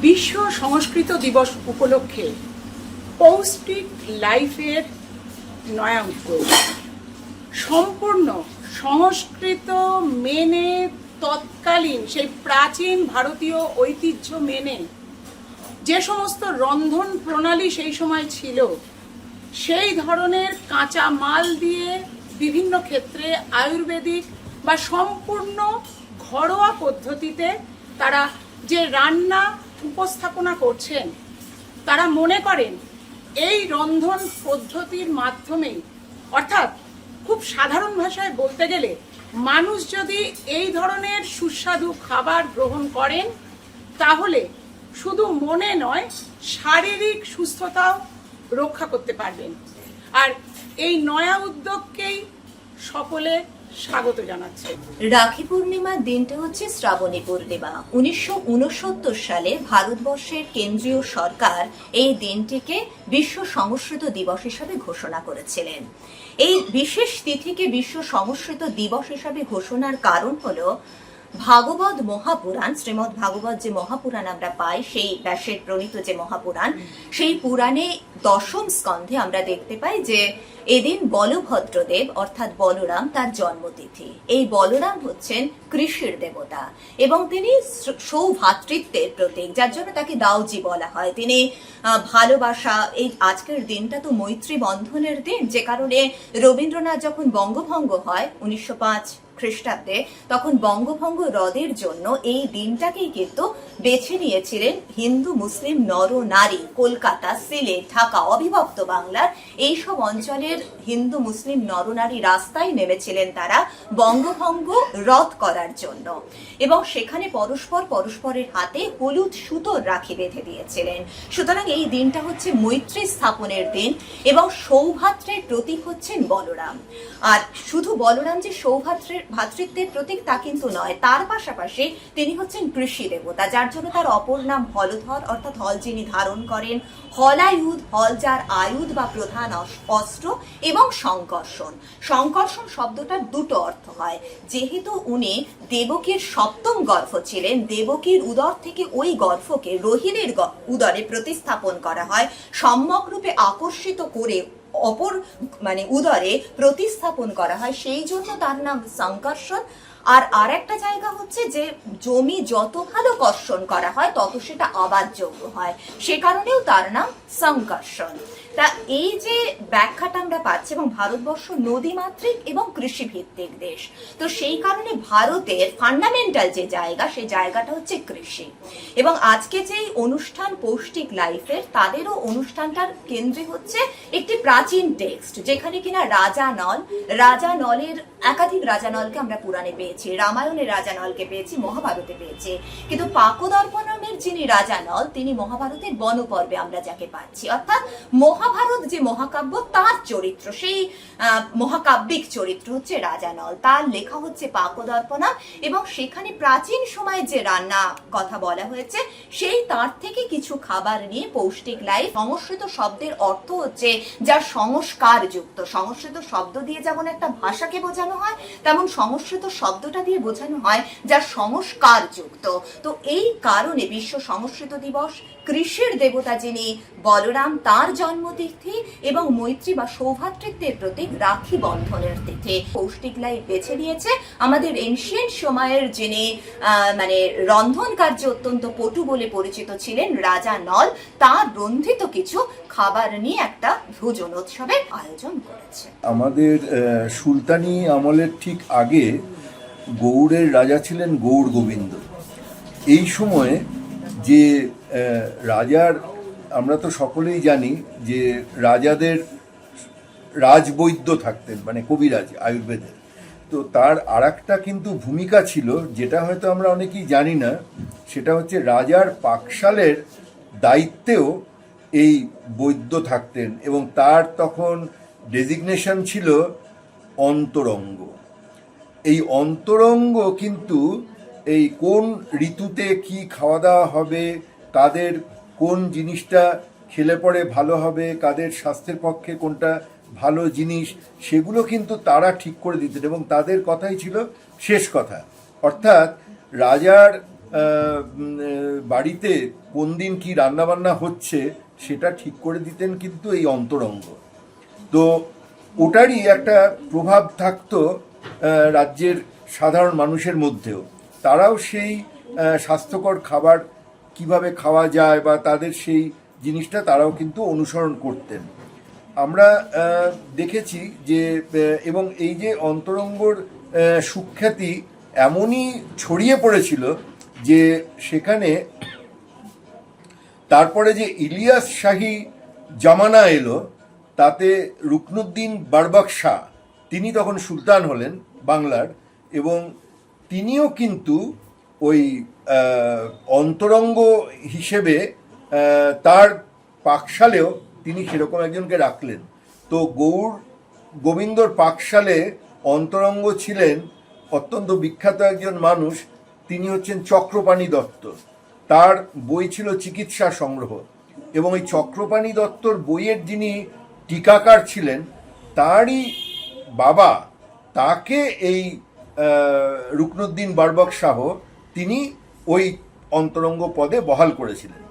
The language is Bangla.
বিশ্ব সংস্কৃত দিবস উপলক্ষে পৌষ্টিক লাইফের নয়া উদ্যোগ সম্পূর্ণ সংস্কৃত মেনে তৎকালীন সেই প্রাচীন ভারতীয় ঐতিহ্য মেনে যে সমস্ত রন্ধন প্রণালী সেই সময় ছিল, সেই ধরনের কাঁচা মাল দিয়ে বিভিন্ন ক্ষেত্রে আয়ুর্বেদিক বা সম্পূর্ণ ঘরোয়া পদ্ধতিতে তারা যে রান্না উপস্থাপনা করছেন, তারা মনে করেন এই রন্ধন পদ্ধতির মাধ্যমেই অর্থাৎ খুব সাধারণ ভাষায় বলতে গেলে, মানুষ যদি এই ধরনের সুস্বাদু খাবার গ্রহণ করেন, তাহলে শুধু মনে নয়, শারীরিক সুস্থতাও রক্ষা করতে পারবেন। আর এই নয়া উদ্যোগকেই সকলে স্বাগত জানাচ্ছি। রাখি পূর্ণিমার দিনটা হচ্ছে শ্রাবণী পূর্ণিমা। উনিশশো উনসত্তর সালে ভারতবর্ষের কেন্দ্রীয় সরকার এই দিনটিকে বিশ্ব সংস্কৃত দিবস হিসাবে ঘোষণা করেছিলেন। এই বিশেষ তিথিকে বিশ্ব সংস্কৃত দিবস হিসাবে ঘোষণার কারণ হলো ভাগবত মহাপুরাণ শ্রীমৎ ভাগবত যে মহাপুরাণ আমরা পাই, সেই ব্যাসের প্রণীত যে মহাপুরাণ, সেই পুরাণে দশম স্কন্ধে আমরা দেখতে পাই যে এদিন বলভদ্রদেব, অর্থাৎ বলরাম, তার জন্মতিথি। এই বলরাম হচ্ছেন কৃষির দেবতা এবং তিনি সৌভাতৃত্বের প্রতীক, যার জন্য তাকে দাউজি বলা হয়। তিনি ভালোবাসা, এই আজকের দিনটা তো মৈত্রী বন্ধনের দিন, যে কারণে রবীন্দ্রনাথ যখন বঙ্গভঙ্গ হয়, উনিশশো পাঁচ খ্রিস্টাব্দে তখন বঙ্গভঙ্গ হ্রদের জন্য এই দিনটাকেই কিন্তু বেছে নিয়েছিলেন হিন্দু, মুসলিম, নর, নারী, কলকাতা, সিলেট, ঢাকা, অবিভক্ত বাংলার এই সব অঞ্চলের হিন্দু, মুসলিম নরনারী রাস্তায় নেমেছিলেন তারা বঙ্গভঙ্গ রদ করার জন্য। এবং সেখানে পরস্পর পরস্পরের হাতে হলুদ সুতোর রাখি বেঁধে দিয়েছিলেন। সুতরাং এই দিনটা হচ্ছে মৈত্রী স্থাপনের দিন এবং সৌভাত্রের প্রতীক হচ্ছেন বলরাম। আর শুধু বলরাম যে সৌভাত্রের ভাতৃত্বের প্রতীক তা কিন্তু নয়। তার পাশাপাশি তিনি হচ্ছেন কৃষি দেবতা, যার জন্য তার অপর নাম হলধর, অর্থাৎ হল যিনি ধারণ করেন। হলায়ুধ, হল যার আয়ুধ বা প্রধান অস- অস্ত্র এবং সংকর্ষণ। সংকর্ষণ শব্দটার দুটো অর্থ হয়। যেহেতু উনি দেবকীর সপ্তম গর্ভ ছিলেন, দেবকীর উদর থেকে ওই গর্ভকে রোহিণীর উদরে প্রতিস্থাপন করা হয়। সম্যক রূপে আকর্ষিত করে অপর মানে উদরে প্রতিস্থাপন করা হয়, সেই জন্য তার নাম সংকর্ষণ আর আর একটা জায়গা হচ্ছে যে জমি যত ভালো কর্ষণ করা হয়, তত সেটা আবাদযোগ্য হয়। সে কারণেও তার নাম সংকর্ষণ তা এই যে ব্যাখ্যাটা আমরা পাচ্ছি এবং ভারতবর্ষ নদীমাতৃক এবং কৃষি ভিত্তিক দেশ, তো সেই কারণে ভারতের ফান্ডামেন্টাল যে জায়গা, সেই জায়গাটা হচ্ছে কৃষি। এবং আজকে যে অনুষ্ঠান পৌষ্টিক লাইফের তাদেরও অনুষ্ঠানটার কেন্দ্রে হচ্ছে একটি প্রাচীন টেক্সট যেখানে কিনা রাজা নল, রাজা নলের, একাধিক রাজা নলকে আমরা পুরাণে পেয়েছি রামায়ণের রাজা নলকে পেয়েছি, মহাভারতে পেয়েছি। কিন্তু পাকদর্পণমের যিনি রাজা নল, তিনি মহাভারতের বনপর্বে আমরা যাকে পাচ্ছি। অর্থাৎ মহাভারত যে মহাকাব্য, তার চরিত্র, সেই মহাকাব্যিক চরিত্র হচ্ছে রাজা নল। তার লেখা হচ্ছে পাকদর্পণম এবং সেখানে প্রাচীন সময়ে যে রান্না কথা বলা হয়েছে, সেই তার থেকে কিছু খাবার নিয়ে পৌষ্টিক লাইফ, সংস্কৃত শব্দের অর্থ হচ্ছে যা সংস্কার যুক্ত সংস্কৃত শব্দ দিয়ে যেমন একটা ভাষাকে বোঝানো হয়, তেমন সংস্কৃত শব্দটা দিয়ে বোঝানো হয় যা সংস্কার যুক্ত তো এই কারণে বিশ্ব সংস্কৃত দিবস কৃষির দেবতা যিনি বলরাম, তার জন্মতিথি এবং মৈত্রী বা সৌভাতৃত্বের প্রতীক রাখি বন্ধনের তিথি। পৌষ্টিক লাইফ বেছে নিয়েছে আমাদের এনশিয়েন্ট সময়ের যিনি মানে রন্ধন কার্যে অত্যন্ত পটু বলে পরিচিত ছিলেন রাজা নল, তার রন্ধিত কিছু খাবার নিয়ে একটা ভোজন উৎসবের আয়োজন করেছে। আমাদের সুলতানি আমলের ঠিক আগে গৌড়ের রাজা ছিলেন গৌড় গোবিন্দ। এই সময়ে যে রাজার, আমরা তো সকলেই জানি যে রাজাদের রাজবৈদ্য থাকতেন মানে কবিরাজ আয়ুর্বেদের। তো তার আর কিন্তু ভূমিকা ছিল, যেটা হয়তো আমরা অনেকেই জানি না, সেটা হচ্ছে রাজার পাকশালের দায়িত্বেও এই বৈদ্য থাকতেন এবং তার তখন ডেজিগনেশন ছিল অন্তরঙ্গ। এই অন্তরঙ্গ কিন্তু এই কোন ঋতুতে কি খাওয়া দাওয়া হবে কাদের কোন জিনিসটা খেলে পরে ভালো হবে, কাদের স্বাস্থ্যের পক্ষে কোনটা ভালো জিনিস, সেগুলো কিন্তু তারা ঠিক করে দিতেন এবং তাদের কথাই ছিল শেষ কথা। অর্থাৎ রাজার বাড়িতে কোন দিন কি রান্নাবান্না হচ্ছে সেটা ঠিক করে দিতেন কিন্তু এই অন্তরঙ্গ। তো ওটারই একটা প্রভাব থাকতো রাজ্যের সাধারণ মানুষের মধ্যেও। তারাও সেই স্বাস্থ্যকর খাবার কীভাবে খাওয়া যায় বা তাদের সেই জিনিসটা তারাও কিন্তু অনুসরণ করতেন। আমরা দেখেছি যে এবং এই যে অন্তরঙ্গর সুখ্যাতি এমনই ছড়িয়ে পড়েছিল যে সেখানে তারপরে যে ইলিয়াস শাহী জামানা এলো, তাতে রুকনুদ্দিন বারবাক শাহ তিনি তখন সুলতান হলেন বাংলার এবং তিনিও কিন্তু ওই অন্তরঙ্গ হিসেবে তার পাকশালেও তিনি সেরকম একজনকে রাখলেন। তো গৌর গোবিন্দর পাকশালে অন্তরঙ্গ ছিলেন অত্যন্ত বিখ্যাত একজন মানুষ, তিনি হচ্ছেন চক্রপাণি দত্ত। তার বই ছিল চিকিৎসা সংগ্রহ এবং এই চক্রপাণি দত্তর বইয়ের যিনি টিকাকার ছিলেন, তারই বাবা, তাকে এই রুকনুদ্দিন বারবক শাহ তিনি ওই অন্তরঙ্গ পদে বহাল করেছিলেন।